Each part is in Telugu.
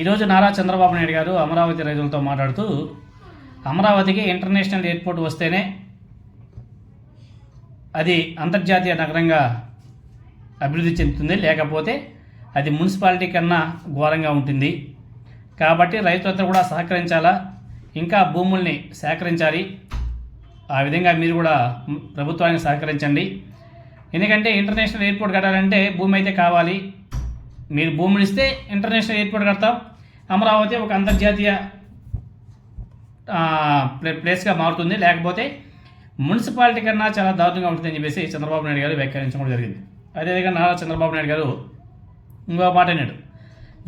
ఈరోజు నారా చంద్రబాబు నాయుడు గారు అమరావతి రైతులతో మాట్లాడుతూ అమరావతికి ఇంటర్నేషనల్ ఎయిర్పోర్ట్ వస్తేనే అది అంతర్జాతీయ నగరంగా అభివృద్ధి చెందుతుంది. లేకపోతే అది మున్సిపాలిటీ కన్నా ఘోరంగా ఉంటుంది. కాబట్టి రైతులతో కూడా సహకరించాలా? ఇంకా భూముల్ని సేకరించాలి. ఆ విధంగా మీరు కూడా ప్రభుత్వానికి సహకరించండి. ఎందుకంటే ఇంటర్నేషనల్ ఎయిర్పోర్ట్ కట్టాలంటే భూమి అయితే కావాలి. మీరు భూమిని ఇస్తే ఇంటర్నేషనల్ ఎయిర్పోర్ట్ కడతాం. అమరావతి ఒక అంతర్జాతీయ ప్లే ప్లేస్గా మారుతుంది. లేకపోతే మున్సిపాలిటీ కన్నా చాలా దారుణంగా ఉంటుందని చెప్పేసి చంద్రబాబు నాయుడు గారు వ్యాఖ్యానించడం జరిగింది. అదేవిధంగా నారా చంద్రబాబు నాయుడు గారు ఇంకో మాట అన్నాడు.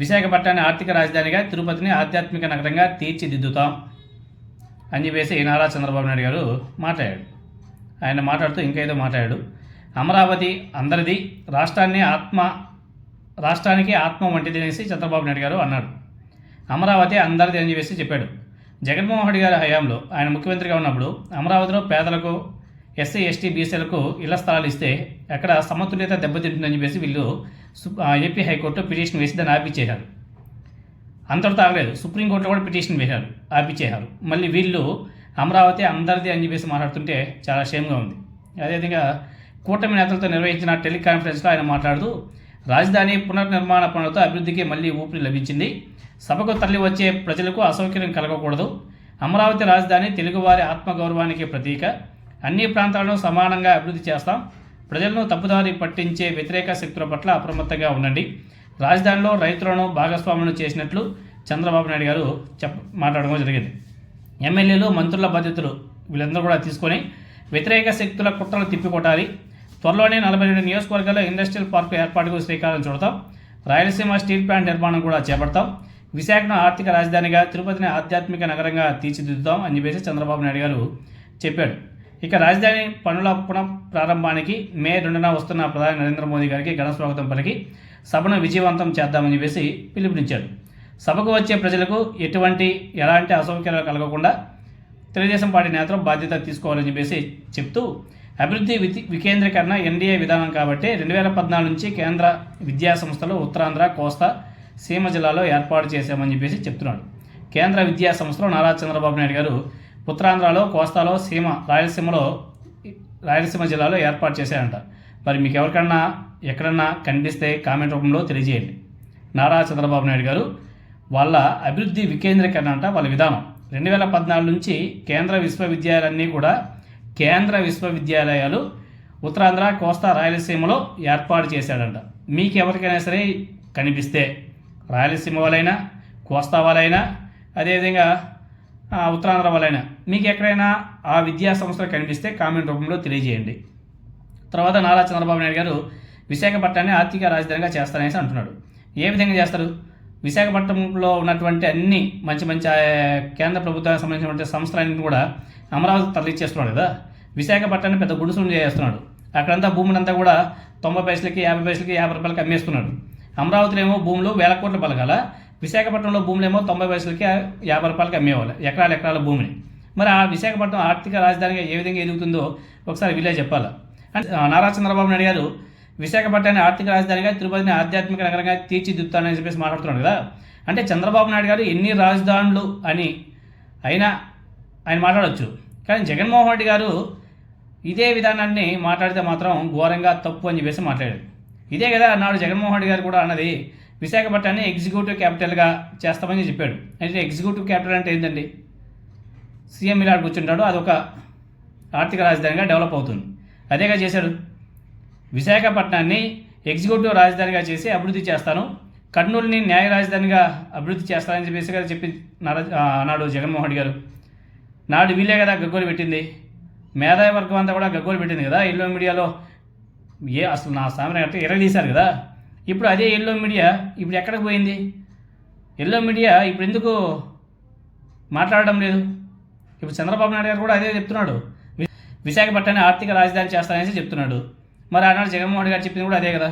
విశాఖపట్నాన్ని ఆర్థిక రాజధానిగా తిరుపతిని ఆధ్యాత్మిక నగరంగా తీర్చిదిద్దుతాం అని చెప్పేసి నారా చంద్రబాబు నాయుడు గారు మాట్లాడాడు. ఆయన మాట్లాడుతూ ఇంకేదో మాట్లాడాడు. అమరావతి అందరిది రాష్ట్రాన్ని ఆత్మ రాష్ట్రానికి ఆత్మ వంటిది అనేసి చంద్రబాబు నాయుడు గారు అన్నాడు. అమరావతి అందరిది అని చెప్పేసి చెప్పాడు. జగన్మోహన్ రెడ్డి గారి హయాంలో ఆయన ముఖ్యమంత్రిగా ఉన్నప్పుడు అమరావతిలో పేదలకు ఎస్సీ ఎస్టీ బీసీలకు ఇళ్ళ స్థలాలు ఇస్తే అక్కడ సమతుల్యత దెబ్బతింటుందని చెప్పేసి వీళ్ళు ఏపీ హైకోర్టు పిటిషన్ వేసి దాన్ని ఆపిచ్చేశారు. అంతటితో ఆగలేదు. సుప్రీంకోర్టులో కూడా పిటిషన్ వేశారు. ఆపిచ్చేశారు. మళ్ళీ వీళ్ళు అమరావతి అందరిది అని చెప్పేసి మాట్లాడుతుంటే చాలా షేమ్గా ఉంది. అదేవిధంగా కూటమి నేతలతో నిర్వహించిన టెలికాన్ఫరెన్స్లో ఆయన మాట్లాడుతూ రాజధాని పునర్నిర్మాణ పనులతో అభివృద్ధికి మళ్ళీ ఊపిరి లభించింది. సభకు తరలి వచ్చే ప్రజలకు అసౌకర్యం కలగకూడదు. అమరావతి రాజధాని తెలుగువారి ఆత్మగౌరవానికి ప్రతీక. అన్ని ప్రాంతాలను సమానంగా అభివృద్ధి చేస్తాం. ప్రజలను తప్పుదారి పట్టించే వ్యతిరేక శక్తుల పట్ల అప్రమత్తంగా ఉండండి. రాజధానిలో రైతులను భాగస్వాములను చేసినట్లు చంద్రబాబు నాయుడు గారు చెప్ప మాట్లాడడం జరిగింది. ఎమ్మెల్యేలు మంత్రుల బాధ్యతలు వీళ్ళందరూ కూడా తీసుకొని వ్యతిరేక శక్తుల కుట్రలు తిప్పికొట్టాలి. త్వరలోనే నలభై రెండు నియోజకవర్గాల్లో ఇండస్ట్రియల్ పార్కు ఏర్పాటుకు శ్రీకారం చుడతాం. రాయలసీమ స్టీల్ ప్లాంట్ నిర్మాణం కూడా చేపడతాం. విశాఖను ఆర్థిక రాజధానిగా తిరుపతిని ఆధ్యాత్మిక నగరంగా తీర్చిదిద్దుతాం అని చెప్పేసి చంద్రబాబు నాయుడు గారు చెప్పాడు. ఇక రాజధాని పనుల పునః ప్రారంభానికి మే రెండున వస్తున్న ప్రధాని నరేంద్ర మోదీ గారికి ఘన స్వాగతం పలికి సభను విజయవంతం చేద్దామని చెప్పేసి పిలుపునిచ్చాడు. సభకు వచ్చే ప్రజలకు ఎటువంటి ఎలాంటి అసౌకర్యాలు కలగకుండా తెలుగుదేశం పార్టీ నేతలు బాధ్యత తీసుకోవాలని చెప్పేసి చెప్తూ అభివృద్ధి వితి వికేంద్రీకరణ ఎన్డీఏ విధానం కాబట్టి రెండు వేల పద్నాలుగు నుంచి కేంద్ర విద్యా సంస్థలు ఉత్తరాంధ్ర కోస్తా సీమ జిల్లాలో ఏర్పాటు చేశామని చెప్పేసి చెప్తున్నాడు. కేంద్ర విద్యా సంస్థలో నారా చంద్రబాబు నాయుడు గారు ఉత్తరాంధ్రలో కోస్తాలో సీమ రాయలసీమలో రాయలసీమ జిల్లాలో ఏర్పాటు చేశారంట. మరి మీకు ఎవరికన్నా ఎక్కడన్నా కనిపిస్తే కామెంట్ రూపంలో తెలియజేయండి. నారా చంద్రబాబు నాయుడు గారు వాళ్ళ అభివృద్ధి వికేంద్రీకరణ అంట వాళ్ళ విధానం. రెండు వేల పద్నాలుగు నుంచి కేంద్ర విశ్వవిద్యాలయాలన్నీ కూడా కేంద్ర విశ్వవిద్యాలయాలు ఉత్తరాంధ్ర కోస్తా రాయలసీమలో ఏర్పాటు చేశాడంట. మీకు ఎవరికైనా సరే కనిపిస్తే రాయలసీమ వాళ్ళైనా కోస్తా వాళ్ళైనా అదేవిధంగా ఉత్తరాంధ్ర వాళ్ళైనా మీకు ఎక్కడైనా ఆ విద్యా సంస్థలు కనిపిస్తే కామెంట్ రూపంలో తెలియజేయండి. తర్వాత నారా చంద్రబాబు నాయుడు గారు విశాఖపట్నాన్ని ఆర్థిక రాజధానిగా చేస్తారనేసి అంటున్నాడు. ఏ విధంగా చేస్తారు? విశాఖపట్నంలో ఉన్నటువంటి అన్ని మంచి మంచి కేంద్ర ప్రభుత్వానికి సంబంధించినటువంటి సంస్థలన్నింటినీ కూడా అమరావతి తరలిచ్చేస్తున్నాడు కదా. విశాఖపట్నాన్ని పెద్ద గుడుసులు చేస్తున్నాడు అక్కడంతా భూములంతా కూడా తొంభై పైసలకి యాభై పైసలకి యాభై రూపాయలకి అమ్మేస్తున్నాడు. అమరావతిలో ఏమో భూములు వేల కోట్ల పలకాల విశాఖపట్నంలో భూములు ఏమో తొంభై పైసలకి యాభై రూపాయలకి అమ్మేవాళ్ళు ఎకరాల ఎకరాల భూమిని. మరి ఆ విశాఖపట్నం ఆర్థిక రాజధానిగా ఏ విధంగా ఎదుగుతుందో ఒకసారి వీళ్ళే చెప్పాలి. అంటే నారా చంద్రబాబు నాయుడు గారు విశాఖపట్నాన్ని ఆర్థిక రాజధానిగా తిరుపతిని ఆధ్యాత్మిక నగరంగా తీర్చిదిద్దుతానని చెప్పేసి మాట్లాడుతున్నాడు కదా. అంటే చంద్రబాబు నాయుడు గారు ఎన్ని రాజధానులు అని అయినా ఆయన మాట్లాడవచ్చు కానీ జగన్మోహన్ రెడ్డి గారు ఇదే విధానాన్ని మాట్లాడితే మాత్రం ఘోరంగా తప్పు అని చెప్పేసి మాట్లాడాడు ఇదే కదా అన్నాడు జగన్మోహన్ రెడ్డి గారు కూడా అన్నది. విశాఖపట్నాన్ని ఎగ్జిక్యూటివ్ క్యాపిటల్గా చేస్తామని చెప్పాడు. అంటే ఎగ్జిక్యూటివ్ క్యాపిటల్ అంటే ఏంటండి? సీఎం ఇలా కూర్చుంటాడు అదొక ఆర్థిక రాజధానిగా డెవలప్ అవుతుంది. అదేగా చేశాడు? విశాఖపట్నాన్ని ఎగ్జిక్యూటివ్ రాజధానిగా చేసి అభివృద్ధి చేస్తాను. కర్నూలుని న్యాయ రాజధానిగా అభివృద్ధి చేస్తానని చెప్పేసి కదా చెప్పి నారా అన్నాడు జగన్మోహన్ రెడ్డి గారు. నాడు వీళ్ళే కదా గగ్గోలు పెట్టింది. మేధావి వర్గం అంతా కూడా గగ్గోలు పెట్టింది కదా. ఎల్లో మీడియాలో ఏ అసలు నా సామెత అంటే ఎరగదీశారు కదా. ఇప్పుడు అదే ఎల్లో మీడియా ఇప్పుడు ఎక్కడికి పోయింది? ఎల్లో మీడియా ఇప్పుడు ఎందుకు మాట్లాడడం లేదు? ఇప్పుడు చంద్రబాబు నాయుడు గారు కూడా అదే చెప్తున్నాడు. విశాఖపట్నాన్ని ఆర్థిక రాజధాని చేస్తానని చెప్తున్నాడు. మరి ఆనాడు జగన్మోహన్ గారు చెప్పింది కూడా అదే కదా.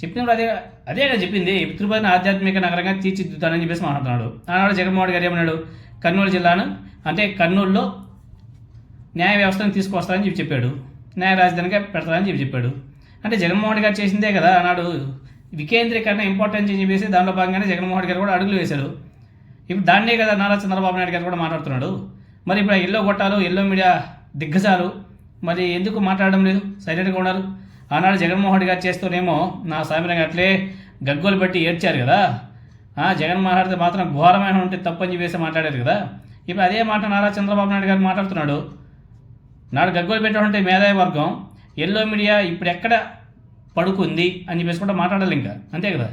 చెప్పింది కూడా అదే అదే కదా చెప్పింది. తిరుపతిని ఆధ్యాత్మిక నగరంగా తీర్చిదిద్దుతానని చెప్పేసి మాట్లాడుతున్నాడు. ఆనాడు జగన్మోహన్ గారు ఏమన్నాడు? కర్నూలు జిల్లాను అంటే కర్నూలులో న్యాయ వ్యవస్థను తీసుకొస్తానని చెప్పి చెప్పాడు. న్యాయ రాజధానిగా పెడతానని చెప్పి చెప్పాడు. అంటే జగన్మోహన్ గారు చేసిందే కదా ఆనాడు వికేంద్రీకరణ ఇంపార్టెన్స్ అని చెప్పేసి దాంట్లో భాగంగానే జగన్మోహన్ గారు కూడా అడుగులు వేశాడు ఇప్పుడు దాన్నే కదా నారా చంద్రబాబు నాయుడు గారు కూడా మాట్లాడుతున్నాడు. మరి ఇప్పుడు ఎల్లో గొట్టాలు ఎల్లో మీడియా దిగ్గజాలు మరి ఎందుకు మాట్లాడడం లేదు? సైలెంట్గా ఉన్నారు. ఆనాడు జగన్మోహన్ రెడ్డి గారు చేస్తూనేమో నా సామిరంగా అట్లే గగ్గోలు పెట్టి ఏడ్చారు కదా. ఆ, జగన్ మాట్లాడితే మాత్రం ఘోరమైన ఉంటే తప్పని చెప్పేసి మాట్లాడారు కదా. ఇప్పుడు అదే మాట నారా చంద్రబాబు నాయుడు గారు మాట్లాడుతున్నాడు. నాడు గగ్గోలు పెట్టాలంటే మేధావి వర్గం ఎల్లో మీడియా ఇప్పుడు ఎక్కడ పడుకుంది అని చెప్పేసి కూడా మాట్లాడాలి ఇంకా. అంతే కదా?